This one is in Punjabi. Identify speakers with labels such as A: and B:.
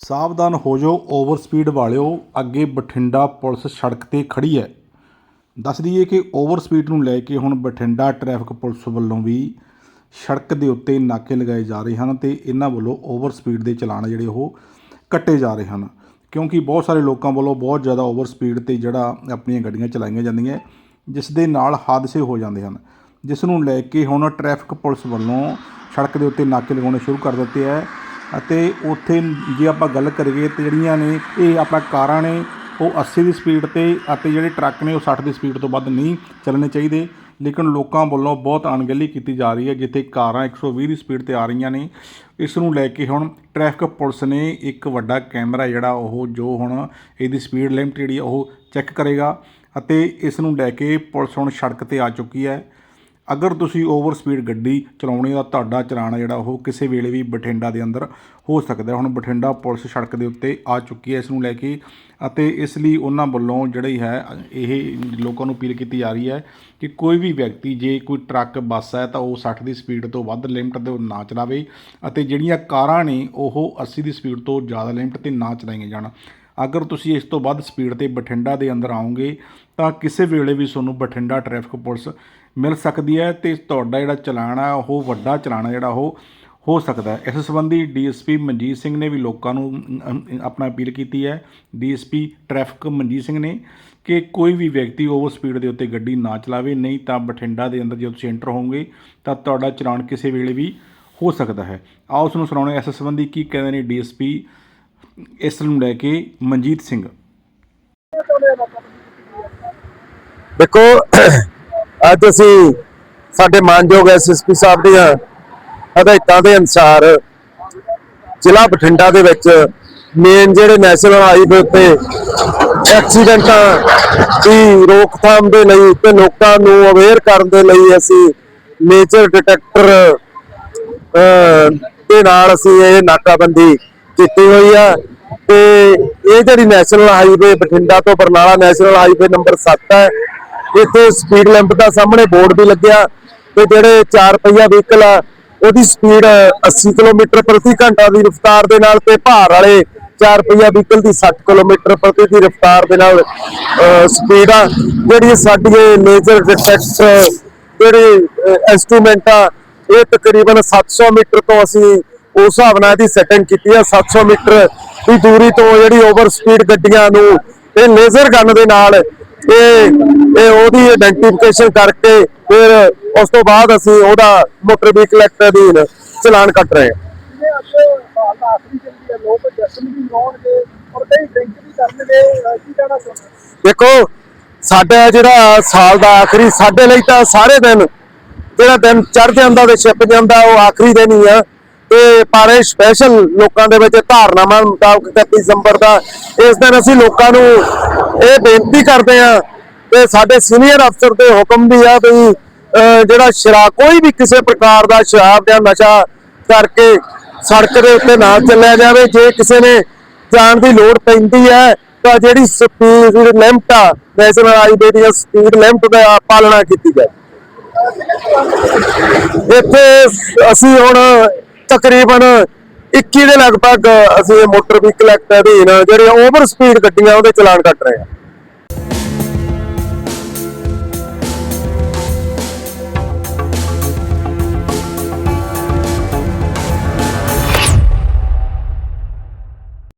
A: ਸਾਵਧਾਨ ਹੋ ਜਾਓ ਓਵਰ ਸਪੀਡ ਵਾਲਿਓ। ਅੱਗੇ ਬਠਿੰਡਾ ਪੁਲਿਸ ਸੜਕ ਤੇ ਖੜੀ ਹੈ। ਦੱਸ ਦਈਏ ਕਿ ਓਵਰ ਸਪੀਡ ਨੂੰ ਲੈ ਕੇ ਹੁਣ ਬਠਿੰਡਾ ਟ੍ਰੈਫਿਕ ਪੁਲਿਸ ਵੱਲੋਂ ਵੀ ਸੜਕ ਦੇ ਉੱਤੇ ਨਾਕੇ ਲਗਾਏ ਜਾ ਰਹੇ ਹਨ ਤੇ ਇਹਨਾਂ ਵੱਲੋਂ ਓਵਰ ਸਪੀਡ ਦੇ ਚਲਾਨ ਜਿਹੜੇ ਉਹ ਕੱਟੇ ਜਾ ਰਹੇ ਹਨ। ਕਿਉਂਕਿ ਬਹੁਤ ਸਾਰੇ ਲੋਕਾਂ ਵੱਲੋਂ ਬਹੁਤ ਜ਼ਿਆਦਾ ਓਵਰ ਸਪੀਡ ਤੇ ਜਿਹੜਾ ਆਪਣੀਆਂ ਗੱਡੀਆਂ ਚਲਾਈਆਂ ਜਾਂਦੀਆਂ, ਜਿਸ ਦੇ ਨਾਲ ਹਾਦਸੇ ਹੋ ਜਾਂਦੇ ਹਨ। ਜਿਸ ਨੂੰ ਲੈ ਕੇ ਹੁਣ ਟ੍ਰੈਫਿਕ ਪੁਲਿਸ ਵੱਲੋਂ ਸੜਕ ਦੇ ਉੱਤੇ ਨਾਕੇ ਲਗਾਉਣੇ ਸ਼ੁਰੂ ਕਰ ਦਿੱਤੇ ਹੈ ਅਤੇ ਉੱਥੇ ਜੇ ਆਪਾਂ ਗੱਲ ਕਰੀਏ ਤੇ ਜਿਹੜੀਆਂ ਨੇ, ਇਹ ਆਪਣਾ ਕਾਰਾਂ ਨੇ, ਉਹ 80 ਦੀ ਸਪੀਡ ਤੇ ਅਤੇ ਜਿਹੜੇ ਟਰੱਕ ਨੇ, ਉਹ 60 ਦੀ ਸਪੀਡ ਤੋਂ ਵੱਧ ਨਹੀਂ ਚੱਲਣੇ ਚਾਹੀਦੇ। ਲੇਕਿਨ ਲੋਕਾਂ ਵੱਲੋਂ ਬਹੁਤ ਅਣਗਹਿਲੀ ਕੀਤੀ ਜਾ ਰਹੀ ਹੈ, ਜਿੱਥੇ ਕਾਰਾਂ 120 ਦੀ ਸਪੀਡ ਤੇ ਆ ਰਹੀਆਂ ਨੇ। ਇਸ ਨੂੰ ਲੈ ਕੇ ਹੁਣ ਟ੍ਰੈਫਿਕ ਪੁਲਿਸ ਨੇ ਇੱਕ ਵੱਡਾ ਕੈਮਰਾ ਜਿਹੜਾ ਉਹ ਜੋ ਹੁਣ ਇਹਦੀ ਸਪੀਡ ਲਿਮਟ ਜਿਹੜੀ ਆ ਉਹ ਚੈੱਕ ਕਰੇਗਾ ਅਤੇ ਇਸ ਨੂੰ ਲੈ ਕੇ ਪੁਲਿਸ ਹੁਣ ਸੜਕ ਤੇ ਆ ਚੁੱਕੀ ਹੈ। ਅਗਰ ਤੁਸੀਂ ਓਵਰ ਸਪੀਡ ਗੱਡੀ ਚਲਾਉਣੀ ਦਾ ਤੁਹਾਡਾ ਚਲਾਨ ਜਿਹੜਾ, ਉਹ ਕਿਸੇ ਵੇਲੇ ਵੀ ਬਠਿੰਡਾ ਦੇ ਅੰਦਰ ਹੋ ਸਕਦਾ ਹੁਣ ਬਠਿੰਡਾ ਪੁਲਿਸ ਸੜਕ ਦੇ ਉੱਤੇ ਆ ਚੁੱਕੀ ਹੈ ਇਸ ਨੂੰ ਲੈ ਕੇ ਅਤੇ ਇਸ ਲਈ ਉਹਨਾਂ ਵੱਲੋਂ ਜਿਹੜੀ ਹੈ, ਇਹ ਲੋਕਾਂ ਨੂੰ ਅਪੀਲ ਕੀਤੀ ਜਾ ਰਹੀ ਹੈ ਕਿ ਕੋਈ ਵੀ ਵਿਅਕਤੀ, ਜੇ ਕੋਈ ਟਰੱਕ, ਬੱਸ ਹੈ, ਤਾਂ ਉਹ 60 ਦੀ ਸਪੀਡ ਤੋਂ ਵੱਧ ਲਿਮਟ ਤੇ ਨਾ ਚਲਾਵੇ ਅਤੇ ਜਿਹੜੀਆਂ ਕਾਰਾਂ ਨੇ, ਉਹ 80 ਦੀ ਸਪੀਡ ਤੋਂ ਜ਼ਿਆਦਾ ਲਿਮਟ ਤੇ ਨਾ ਚਲਾਈਆਂ ਜਾਣ। ਅਗਰ ਤੁਸੀਂ ਇਸ ਤੋਂ ਵੱਧ ਸਪੀਡ ਤੇ ਬਠਿੰਡਾ ਦੇ ਅੰਦਰ ਆਓਗੇ, ਤਾਂ ਕਿਸੇ ਵੇਲੇ ਵੀ ਤੁਹਾਨੂੰ ਬਠਿੰਡਾ ਟ੍ਰੈਫਿਕ ਪੁਲਿਸ ਮਿਲ ਸਕਦੀ ਹੈ ਤੇ ਤੁਹਾਡਾ ਜਿਹੜਾ ਚਲਾਨ ਆ, ਉਹ ਵੱਡਾ ਚਲਾਨ ਜਿਹੜਾ ਉਹ ਹੋ ਸਕਦਾ ਇਸ ਸੰਬੰਧੀ ਡੀਐਸਪੀ ਮਨਜੀਤ ਸਿੰਘ ਨੇ ਵੀ ਲੋਕਾਂ ਨੂੰ ਆਪਣਾ ਅਪੀਲ ਕੀਤੀ ਹੈ। ਡੀਐਸਪੀ ਟ੍ਰੈਫਿਕ ਮਨਜੀਤ ਸਿੰਘ ਨੇ ਕਿ ਕੋਈ ਵੀ ਵਿਅਕਤੀ ਓਵਰ ਸਪੀਡ ਦੇ ਉੱਤੇ ਗੱਡੀ ਨਾ ਚਲਾਵੇ, ਨਹੀਂ ਤਾਂ ਬਠਿੰਡਾ ਦੇ ਅੰਦਰ ਜਦੋਂ ਤੁਸੀਂ ਐਂਟਰ ਹੋਵੋਗੇ, ਤਾਂ ਤੁਹਾਡਾ ਚਲਾਨ ਕਿਸੇ ਵੇਲੇ ਵੀ ਹੋ ਸਕਦਾ ਹੈ। ਆਓ ਉਸ ਨੂੰ ਸੁਣਾਉਣੇ ਇਸ ਸੰਬੰਧੀ ਕੀ ਕਹਿੰਦੇ ਨੇ ਡੀਐਸਪੀ, ਇਸ ਨੂੰ ਲੈ ਕੇ ਮਨਜੀਤ ਸਿੰਘ।
B: ਦੇਖੋ ਅੱਜ ਅਸੀਂ ਸਾਡੇ ਮਾਨਯੋਗ ਐਸਐਸਪੀ ਸਾਹਿਬ ਦੀਆਂ ਹਦਾਇਤਾਂ ਦੇ ਅਨੁਸਾਰ ਜ਼ਿਲ੍ਹਾ ਬਠਿੰਡਾ ਦੇ ਵਿੱਚ ਮੇਨ ਜਿਹੜੇ ਨੈਸ਼ਨਲ ਹਾਈਵੇ ਉੱਤੇ ਐਕਸੀਡੈਂਟਾਂ ਦੀ ਰੋਕਥਾਮ ਦੇ ਲਈ ਤੇ ਲੋਕਾਂ ਨੂੰ ਅਵੇਅਰ ਕਰਨ ਦੇ ਲਈ ਅਸੀਂ ਨੇਚਰ ਡਿਟੈਕਟਰ ਦੇ ਨਾਲ ਅਸੀਂ ਇਹ ਨਾਕਾਬੰਦੀ ਕੀਤੀ ਹੋਈ ਆ। ਤੇ ਇਹ ਜਿਹੜੀ ਨੈਸ਼ਨਲ ਹਾਈਵੇ ਬਠਿੰਡਾ ਤੋਂ ਬਰਨਾਲਾ ਨੈਸ਼ਨਲ ਹਾਈਵੇ ਨੰਬਰ 7 ਹੈ ਇੱਥੇ ਸਪੀਡ ਲਿਮਟ ਦਾ ਸਾਹਮਣੇ ਬੋਰਡ ਵੀ ਲੱਗਿਆ ਤੇ ਜਿਹੜੇ 4 ਪਹੀਆ ਵਹੀਕਲ ਆ, ਉਹਦੀ ਸਪੀਡ 80 ਕਿਲੋਮੀਟਰ ਪ੍ਰਤੀ ਘੰਟਾ ਦੀ ਰਫ਼ਤਾਰ ਦੇ ਨਾਲ ਤੇ ਭਾਰ ਵਾਲੇ 4 ਪਹੀਆ ਵਹੀਕਲ ਦੀ 60 ਕਿਲੋਮੀਟਰ ਪ੍ਰਤੀ ਦੀ ਰਫ਼ਤਾਰ ਦੇ ਨਾਲ ਸਪੀਡ ਆ। ਜਿਹੜੀ ਸਾਡੀ ਇਹ ਲੇਜ਼ਰ ਡਿਟੈਕਟਰ ਜਿਹੜੇ ਇਨਸਟਰੂਮੈਂਟ ਆ, ਇਹ ਤਕਰੀਬਨ 700 ਮੀਟਰ ਤੋਂ ਅਸੀਂ ਉਸ ਹਿਸਾਬ ਨਾਲ ਇਹਦੀ ਸੈਟਿੰਗ ਕੀਤੀ ਆ। 700 ਮੀਟਰ ਦੀ ਦੂਰੀ ਤੋਂ ਜਿਹੜੀ ਓਵਰ ਸਪੀਡ ਗੱਡੀਆਂ ਨੂੰ, ਇਹ ਲੇਜ਼ਰ ਗਨ ਦੇ ਨਾਲ ਇਹ ਇਹ ਉਹਦੀ ਆਇਡੈਂਟੀਫਿਕੇਸ਼ਨ ਕਰਕੇ ਫਿਰ ਉਸ ਤੋਂ ਬਾਅਦ ਅਸੀਂ ਉਹਦਾ ਮੋਟਰ ਵਹੀਕਲ ਐਕਟ ਅਧੀਨ ਚਲਾਨ ਕੱਟ ਰਹੇ ਹਾਂ। ਦੇਖੋ ਸਾਡਾ ਜਿਹੜਾ ਸਾਲ ਦਾ ਆਖਰੀ ਸਾਡੇ ਲਈ ਤਾਂ ਸਾਰੇ ਦਿਨ ਜਿਹੜਾ ਦਿਨ ਚੜ ਜਾਂਦਾ ਤੇ ਛਿਪ ਜਾਂਦਾ ਉਹ ਆਖਰੀ ਦਿਨ ਹੀ ਆ। ਤੇ ਪਰ ਇਹ ਸਪੈਸ਼ਲ ਲੋਕਾਂ ਦੇ ਵਿੱਚ ਧਾਰਨਾਵਾਂ ਮੁਤਾਬਕ 31 ਦਸੰਬਰ ਦਾ ਇਸ ਦਿਨ ਅਸੀਂ ਲੋਕਾਂ ਨੂੰ ਇਹ ਬੇਨਤੀ ਕਰਦੇ ਆ ਤੇ ਸਾਡੇ ਸੀਨੀਅਰ ਅਫਸਰ ਦੇ ਹੁਕਮ ਵੀ ਆ ਵੀ ਜਿਹੜਾ ਸ਼ਰਾਬ ਕੋਈ ਵੀ ਕਿਸੇ ਪ੍ਰਕਾਰ ਦਾ ਸ਼ਰਾਬ ਜਾਂ ਨਸ਼ਾ ਕਰਕੇ ਸੜਕ ਦੇ ਉੱਤੇ ਨਾ ਚੱਲਿਆ ਜਾਵੇ, ਜੇ ਕਿਸੇ ਨੇ ਜਾਣ ਦੀ ਲੋੜ ਪੈਂਦੀ ਹੈ, ਤਾਂ ਜਿਹੜੀ ਸਪੀਡ ਲਿਮਟ ਆ, ਨੈਸ਼ਨਲ ਹਾਈਵੇ ਦੀ ਸਪੀਡ ਲਿਮਟ ਦਾ ਪਾਲਣਾ ਕੀਤੀ ਜਾਵੇ ਇੱਥੇ ਅਸੀਂ ਹੁਣ ਤਕਰੀਬਨ 21 ਦੇ ਲਗਭਗ ਅਸੀਂ ਮੋਟਰ ਵਹੀਕਲ ਐਕਟ ਅਧੀਨ ਜਿਹੜੇ ਓਵਰ ਸਪੀਡ ਗੱਡੀਆਂ ਉਹਦੇ ਚਲਾਨ ਕੱਟ ਰਹੇ ਹਾਂ